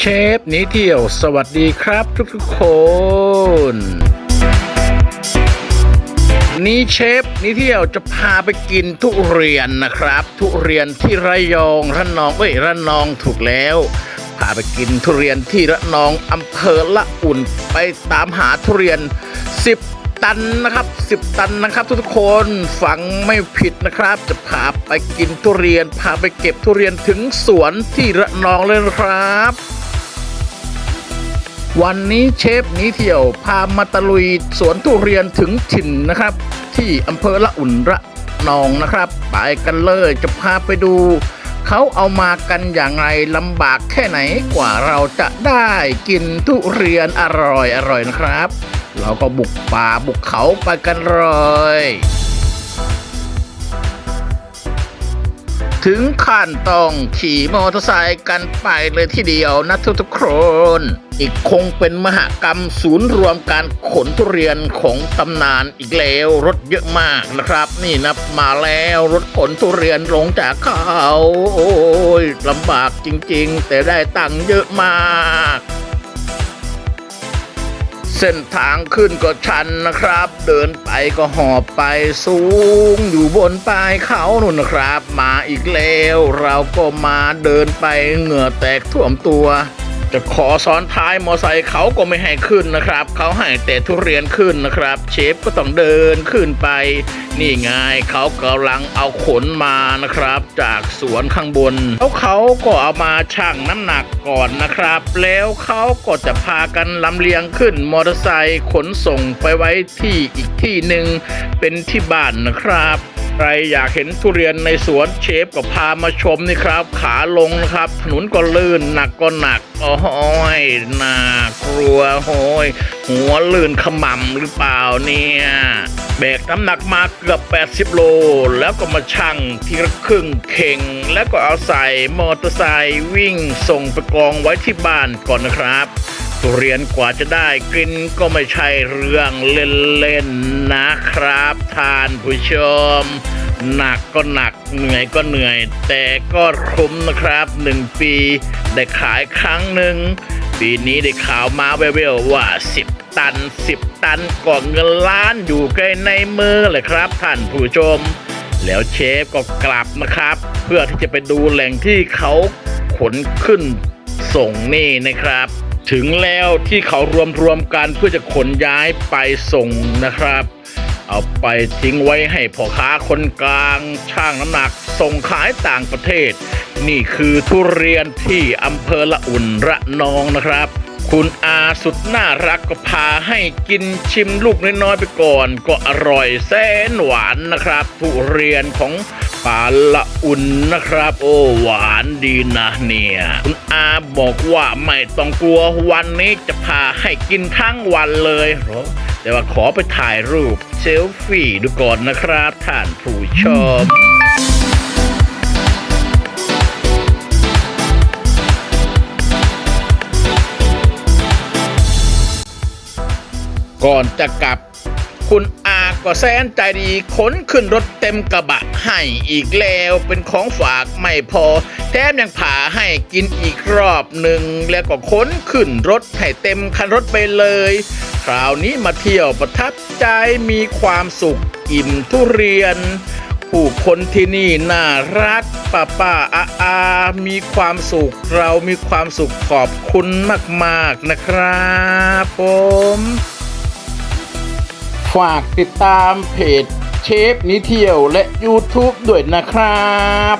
เชฟหนีเที่ยว สวัสดีครับทุกๆคน นี้เชฟนี้เที่ยวจะพาไปกินทุเรียนนะครับ ทุเรียนที่ระยองระนองเอ้ยระนองถูกแล้ว พาไปกินทุเรียนที่ระนองอำเภอละอุ่นไปตามหาทุเรียน 10ตันนะครับ10 ตันนะครับ ทุกคนฟังไม่ผิดนะครับ จะพาไปกินทุเรียน พาไปเก็บทุเรียนถึงสวนที่ระนองเลยนะครับ วันนี้เชฟนี้เที่ยวพามาตะลุยสวนทุเรียนถึงถิ่นนะครับ ที่อำเภอละอุ่นระนองนะครับ ไปกันเลยจะพาไปดู เขาเอามากันอย่างไรลำบากแค่ไหนกว่าเราจะได้กินทุเรียนอร่อยอร่อยนะครับ เราก็บุกป่าบุกเขาไปกันเลย ถึงขั้นต้องขี่มอเตอร์ไซค์กันไปเลยทีเดียวนะทุกๆคน อีกคงเป็นมหกรรมศูนย์รวมการขนทุเรียนของตำนานอีกแล้วรถเยอะมากนะครับ นี่นะมาแล้วรถขนทุเรียนลงจากเขาโอ้ยลำบากจริงๆ แต่ได้ตังค์เยอะมาก เส้นทางขึ้นก็ชันนะครับ เดินไปก็หอบไปสูง อยู่บนปลายเขาหนุนนะครับ มาอีกแล้ว เราก็มาเดินไปเหงื่อแตกท่วมตัว จะขอซ้อนท้ายมอไซค์เขาก็ไม่ให้ขึ้นนะครับ เขาให้แต่ทุเรียนขึ้นนะครับ เชฟก็ต้องเดินขึ้นไป นี่ไงเขากำลังเอาขนมานะครับ จากสวนข้างบนแล้วเขาก็เอามาชั่งน้ำหนักก่อนนะครับ แล้วเขาก็จะพากันลำเลียงขึ้นมอเตอร์ไซค์ขนส่งไปไว้ที่อีกที่หนึ่งเป็นที่บ้านนะครับ ใครอยากเห็นทุเรียนในสวนเชฟก็พามาชมนี่ครับ ขาลงนะครับถนนก็ลื่นหนักก็หนักโอ้ยน่ากลัวโอ้ยหัวลื่นขมำหรือเปล่าเนี่ยแบกน้ำหนักมาเกือบ 80 โล แล้วก็มาชั่งทีละครึ่งเข่ง แล้วก็เอาใส่มอเตอร์ไซค์วิ่งส่งไปกองไว้ที่บ้านก่อนนะครับ ทุเรียนกว่าจะได้กินก็ไม่ใช่เรื่องเล่นๆนะครับท่านผู้ชม หนักก็หนักเหนื่อยก็เหนื่อย แต่ก็คุ้มนะครับหนึ่งปี ได้ขายครั้งหนึ่งปีนี้ได้ข่าวมาแววๆว่า 10 ตัน 10 ตันก็เงินล้านอยู่ใกล้ในมือเลยครับท่านผู้ชม แล้วเชฟก็กลับนะครับ เพื่อที่จะไปดูแหล่งที่เขาขนขึ้นส่งนี่นะครับ ถึงแล้วที่เขารวมรวมกันเพื่อจะขนย้ายไปส่งนะครับ เอาไปทิ้งไว้ให้พ่อค้าคนกลางช่างน้ำหนักส่งขายต่างประเทศ นี่คือทุเรียนที่อำเภอละอุ่นระนองนะครับ คุณอาสุดน่ารักก็พาให้กินชิมลูกน้อยๆไปก่อน ก็อร่อยแสนหวานนะครับ ทุเรียนของ ปาละอุ่นนะครับ โอ้หวานดีนะเนี่ยคุณอาบอกว่าไม่ต้องกลัววันนี้จะพาให้กินทั้งวันเลยเหรอแต่ว่าขอไปถ่ายรูปเซลฟี่ดูก่อนนะครับท่านผู้ชมก่อนจะกลับ คุณอา ก็แสนใจดีขนขึ้นรถเต็มกระบะให้อีกแล้วเป็นของฝากไม่พอ แถมยังผ่าให้กินอีกรอบหนึ่ง แล้วก็ขนขึ้นรถให้เต็มคันรถไปเลย คราวนี้มาเที่ยวประทับใจมีความสุขอิ่มทุเรียน ผู้คนที่นี่น่ารักป้าป้าอาอามีความสุขเรามีความสุขขอบคุณมาก ๆนะครับผม ฝากติดตามเพจเชฟนิเที่ยวและ YouTube ด้วยนะครับ